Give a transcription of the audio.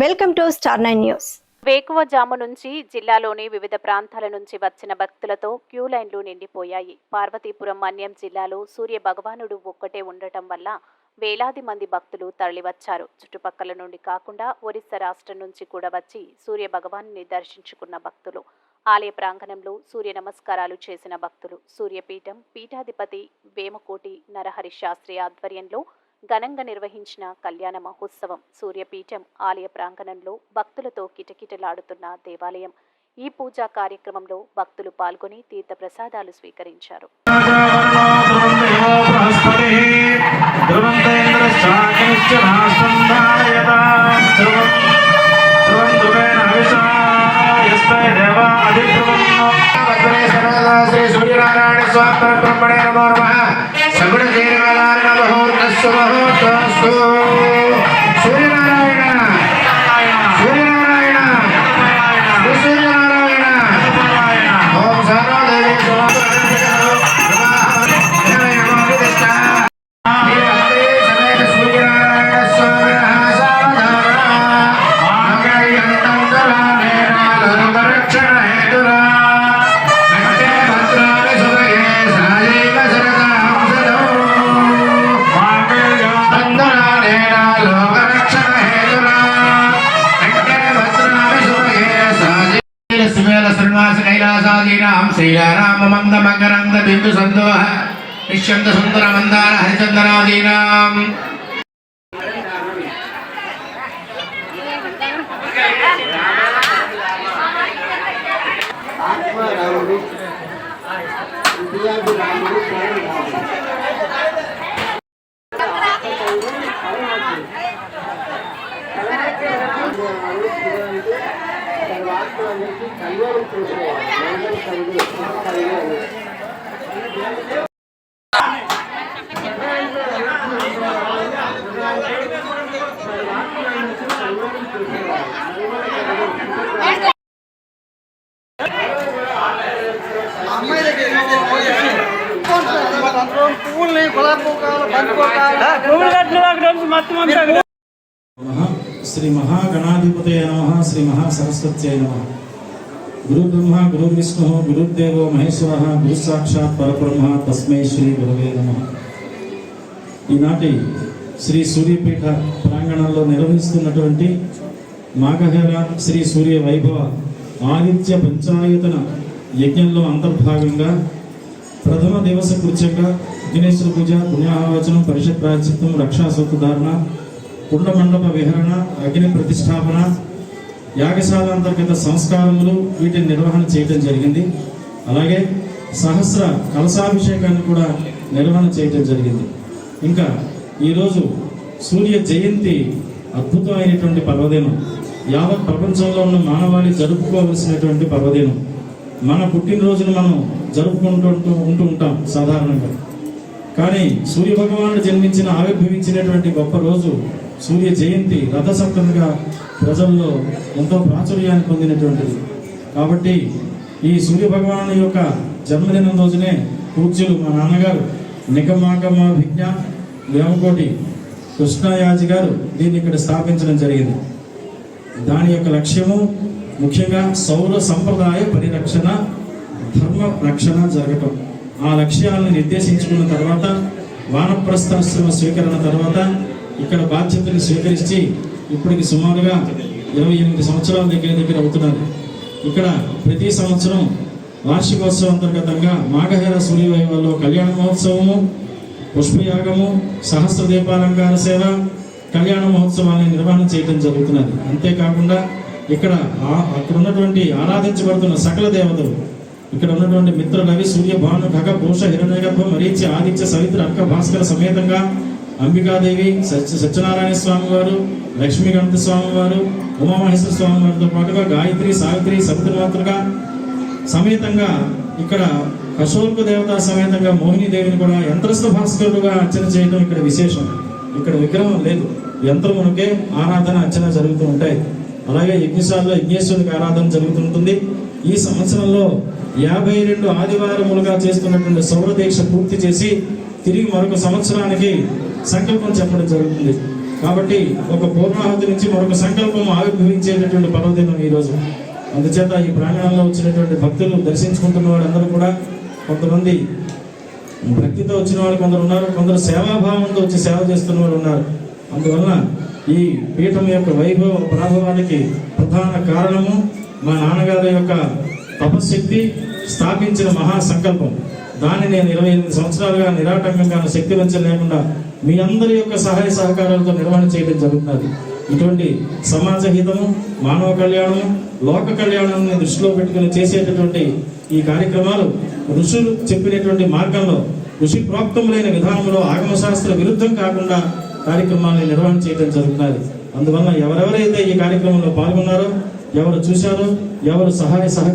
Welcome to star nine news. వేకువజాము నుంచి జిల్లాలోని వివిధ ప్రాంతాల నుంచి వచ్చిన భక్తులతో క్యూ లైన్లు నిండిపోయాయి. పార్వతీపురం మన్యం జిల్లాలో సూర్య భగవానుడు ఒక్కటే ఉండటం వల్ల వేలాది మంది భక్తులు తరలివచ్చారు. చుట్టుపక్కల నుండి కాకుండా ఒరిస్సా రాష్ట్రం నుంచి కూడా వచ్చి సూర్య భగవాను దర్శించుకున్న భక్తులు ఆలయ ప్రాంగణంలో సూర్య నమస్కారాలు చేసిన భక్తులు సూర్యపీఠం పీఠాధిపతి వేమకోటి నరహరి శాస్త్రి ఆధ్వర్యంలో ఘనంగా నిర్వహించిన కళ్యాణ మహోత్సవం సూర్యపీఠం ఆలయ ప్రాంగణంలో భక్తులతో కిటకిటలాడుతున్న దేవాలయం ఈ పూజా కార్యక్రమంలో భక్తులు పాల్గొని తీర్థ ప్రసాదాలు స్వీకరించారు శ్రీ సూర్యనారాయణ స్వామి బ్రహ్మణే నమో नाम श्रीराम मंद मकरंद बिंदु संदोह निश्चंद सुंदर मंदार हरिचंदनादी नाम. మందార హరిచందనాదీనాం పువ్వుల్ని గులాబీ పువ్వులు బంతి పువ్వులు నమః శ్రీ మహాగణాధిపతయ నమ శ్రీ మహాసరస్వత్యై నమ. గురు బ్రహ్మ గురు విష్ణు గురుదేవో మహేశ్వర గురు సాక్షాత్ పరబ్రహ్మ తస్మై శ్రీ గురువే నమ. ఈనాటి శ్రీ సూర్యపీఠ ప్రాంగణంలో నిర్వహిస్తున్నటువంటి మాఘహేళ శ్రీ సూర్య వైభవ ఆదిత్య పంచాయతన యజ్ఞంలో అంతర్భాగంగా ప్రథమ దివస కృత్యంగా విఘ్నేశ్వర పూజ పుణ్యాహవచనం పరిషత్ ప్రాచిత్వం రక్షా ధారణ కుండ మండప విహరణ అగ్ని ప్రతిష్టాపన యాగశాల అంతర్గత సంస్కారములు వీటిని నిర్వహణ చేయడం జరిగింది. అలాగే సహస్ర కలశాభిషేకాన్ని కూడా నిర్వహణ చేయటం జరిగింది. ఇంకా ఈరోజు సూర్య జయంతి అద్భుతమైనటువంటి పర్వదినం. యావత్ ప్రపంచంలో ఉన్న మానవాళి జరుపుకోవలసినటువంటి పర్వదినం. మన పుట్టినరోజును మనం జరుపుకుంటూ ఉంటూ ఉంటూ ఉంటాం సాధారణంగా. కానీ సూర్య భగవానుడు జన్మించిన ఆవిర్భవించినటువంటి గొప్ప రోజు సూర్య జయంతి రథసప్తమిగా ప్రజల్లో ఎంతో ప్రాచుర్యాన్ని పొందినటువంటిది. కాబట్టి ఈ సూర్య భగవాను యొక్క జన్మదినం రోజునే పూజ్యులు మా నాన్నగారు నిగమాగమ విజ్ఞ వేమకోటి కృష్ణయాజి గారు దీన్ని ఇక్కడ స్థాపించడం జరిగింది. దాని యొక్క లక్ష్యము ముఖ్యంగా సౌర సంప్రదాయ పరిరక్షణ ధర్మ రక్షణ జరగటం. ఆ లక్ష్యాలను నిర్దేశించుకున్న తర్వాత వానప్రస్థాశ్రమ స్వీకరణ తర్వాత ఇక్కడ బాధ్యతలు స్వీకరించి ఇప్పటికి సుమారుగా ఇరవై ఎనిమిది సంవత్సరాల దగ్గర దగ్గర అవుతున్నారు. ఇక్కడ ప్రతి సంవత్సరం వార్షికోత్సవం అంతర్గతంగా మాఘహేర సూర్యవైభవంలో కళ్యాణ మహోత్సవము పుష్పయాగము సహస్ర దీపాలంకార సేవ కళ్యాణ మహోత్సవాన్ని నిర్వహణ చేయడం జరుగుతున్నది. అంతేకాకుండా ఇక్కడ అక్కడ ఉన్నటువంటి ఆరాధించబడుతున్న సకల దేవతలు ఇక్కడ ఉన్నటువంటి మిత్ర సూర్య భాను ఖగ భూష హిరణ్యగర్భ మరీచి ఆదిత్య సవిత్ర అక్క భాస్కర సమేతంగా అంబికాదేవి సత్య సత్యనారాయణ స్వామి వారు లక్ష్మీకాంత స్వామి వారు ఉమామహేశ్వర స్వామి వారితో పాటుగా గాయత్రి సావిత్రి సవిత్రమాతృగా సమేతంగా ఇక్కడ కశోల్క దేవత సమేతంగా మోహిని దేవిని కూడా యంత్రస్థ భాస్కరుడుగా అర్చన చేయడం ఇక్కడ విశేషం. ఇక్కడ విగ్రహం లేదు. యంత్రమునకే ఆరాధన అర్చన జరుగుతూ ఉంటాయి. అలాగే యజ్ఞశాలలో యజ్ఞేశ్వరునికి ఆరాధన జరుగుతుంటుంది. ఈ సంవత్సరంలో యాభై రెండు ఆదివారములుగా చేస్తున్నటువంటి సౌర దీక్ష పూర్తి చేసి తిరిగి మరొక సంవత్సరానికి సంకల్పం చెప్పడం జరుగుతుంది. కాబట్టి ఒక పూర్ణాహుతి నుంచి మరొక సంకల్పం ఆవిర్భవించేటటువంటి పర్వదినం ఈరోజు అందుచేత ఈ ప్రాంగణంలో వచ్చినటువంటి భక్తులు దర్శించుకుంటున్న వాళ్ళందరూ కూడా కొంతమంది భక్తితో వచ్చిన వాళ్ళు కొందరు ఉన్నారు కొందరు సేవాభావంతో వచ్చి సేవ చేస్తున్న వాళ్ళు ఉన్నారు. అందువలన ఈ పీఠం యొక్క వైభవ ప్రాభవానికి ప్రధాన కారణము మా నాన్నగారి యొక్క తపశక్తి స్థాపించిన మహా సంకల్పం. దాన్ని నేను ఇరవై ఎనిమిది సంవత్సరాలుగా నిరాటంకంగా శక్తి లేకుండా మీ అందరి యొక్క సహాయ సహకారాలతో నిర్వహణ చేయడం జరుగుతున్నది. ఇటువంటి సమాజ హితము మానవ కళ్యాణము లోక కళ్యాణాన్ని దృష్టిలో పెట్టుకుని చేసేటటువంటి ఈ కార్యక్రమాలు ఋషులు చెప్పినటువంటి మార్గంలో ఋషి ప్రోక్తములైన విధానంలో ఆగమశాస్త్ర విరుద్ధం కాకుండా కార్యక్రమాన్ని నిర్వహణ చేయడం జరుగుతున్నది. అందువల్ల ఎవరెవరైతే ఈ కార్యక్రమంలో పాల్గొన్నారో ఎవరు చూశారో ఎవరు సహాయ సహ